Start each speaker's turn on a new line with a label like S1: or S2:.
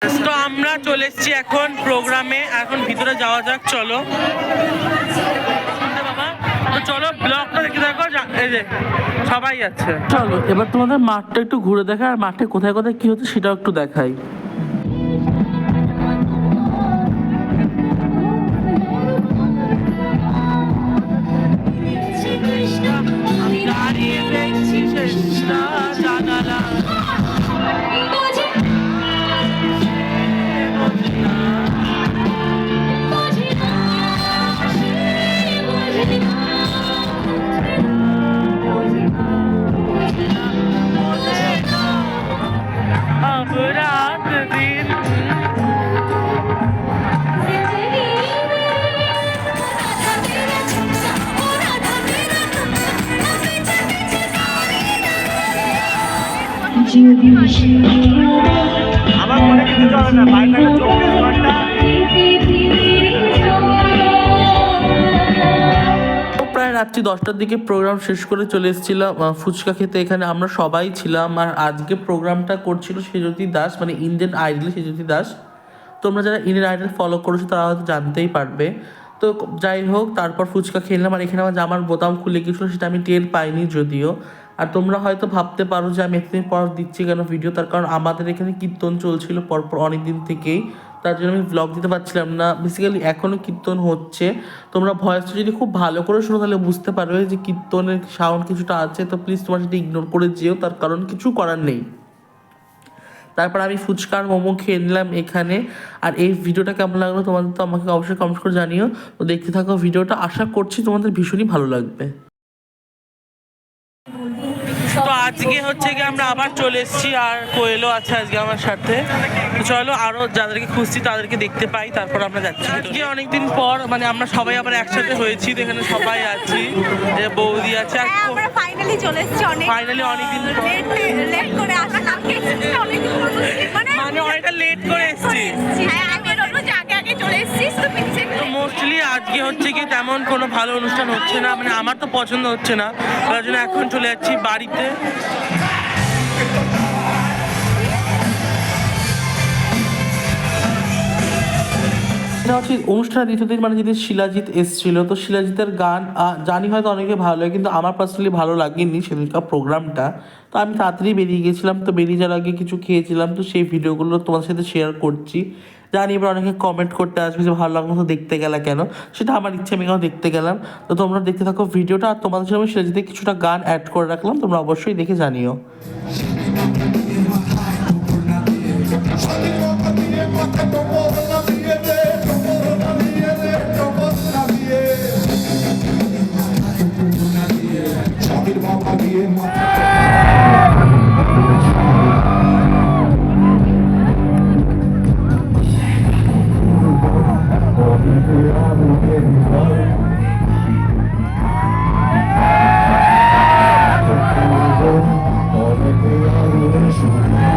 S1: তো আমরা চলে এসেছি এখন প্রোগ্রামে, এখন ভিতরে যাওয়া যাক, চলো। তো চলো, ব্লগটা দেখে দেখো এই সবাই আছে। চলো, এবার তোমাদের মাঠটা একটু ঘুরে দেখা আর মাঠে কোথায় কোথায় কি হচ্ছে সেটাও একটু দেখাই। রাত্রি দশটার দিকে প্রোগ্রাম শেষ করে চলে এসেছিলাম ফুচকা খেতে। এখানে আমরা সবাই ছিলাম, আর আজকে প্রোগ্রামটা করছিল সেজতি দাস মানে ইন্ডিয়ান আইডল সেজতি দাস। তোমরা যারা ইন্ডিয়ান আইডল ফলো করেছ, তারা হয়তো জানতেই পারবে। তো যাই হোক, তারপর ফুচকা খেলাম, আর এখানে আমার জামার বোতাম খুলে গিয়েছিল, সেটা আমি টের পাইনি যদিও। আর তোমরা হয়তো ভাবতে পারো যে আমি এতদিন পর দিচ্ছি কেন ভিডিও তার কারণ আমাদের এখানে কীর্তন চলছিল পরপর অনেক দিন থেকেই। তার জন্য আমি ব্লগ দিতে পারছিলাম না। বেসিক্যালি এখনও কীর্তন হচ্ছে। তোমরা ভয়েসটা যদি খুব ভালো করে শোনো, তাহলে বুঝতে পারবে যে কীর্তনের সাউন্ড কিছুটা আছে। তো প্লিজ তোমার সেটা ইগনোর করে যেও, তার কারণ কিছু করার নেই। তারপর আমি ফুচকার মোমো খেয়ে নিলাম এখানে। আর এই ভিডিওটা কেমন লাগল তোমাদের তো আমাকে অবশ্যই কমেন্ট করে জানিও। তো দেখতে থাকো ভিডিওটা আশা করছি তোমাদের ভীষণই ভালো লাগবে। তো আজকে হচ্ছে কি আমরা আবার চলে এসেছি আর কোয়েলও আছে আজকে আমার সাথে। চলো আরও যাদেরকে খুঁজছি তাদেরকে দেখতে পাই তারপর আমরা যাচ্ছি। আজকে অনেকদিন পর মানে আমরা সবাই আবার একসাথে হয়েছি এখানে সবাই আছি যে বৌদি আছে।
S2: হ্যাঁ আমরা ফাইনালি চলে এসেছি অনেক
S1: ফাইনালি অনেকদিন
S2: লেট লেট করে আসলাম। অনেক
S1: মোস্টলি আজকে হচ্ছে কি তেমন কোনো ভালো অনুষ্ঠান হচ্ছে না মানে আমার তো পছন্দ হচ্ছে না। তার জন্য এখন চলে যাচ্ছি বাড়িতে। এটা হচ্ছে অনুষ্ঠানের দ্বিতীয় মানে যদি শিলাজিৎ এসেছিল, তো শিলাজিতের গান জানি হয়তো অনেকে ভালো লাগে, কিন্তু আমার পার্সোনালি ভালো লাগেনি সেদিনকার প্রোগ্রামটা। তো আমি তাড়াতাড়ি বেরিয়ে গেছিলাম, তো বেরিয়ে যাওয়ার আগে কিছু খেয়েছিলাম, তো সেই ভিডিওগুলো তোমার সাথে শেয়ার করছি। জানি, এবার অনেকে কমেন্ট করতে আসবে যে, ভালো লাগল তো দেখতে গেলা কেন? সেটা আমার ইচ্ছে, আমি কেন দেখতে গেলাম। তো তোমরা দেখতে থাকো ভিডিওটা আর তোমাদের সাথে আমি যদি কিছুটা গান অ্যাড করে রাখলাম, তোমরা অবশ্যই দেখে জানিও।
S3: Thank you.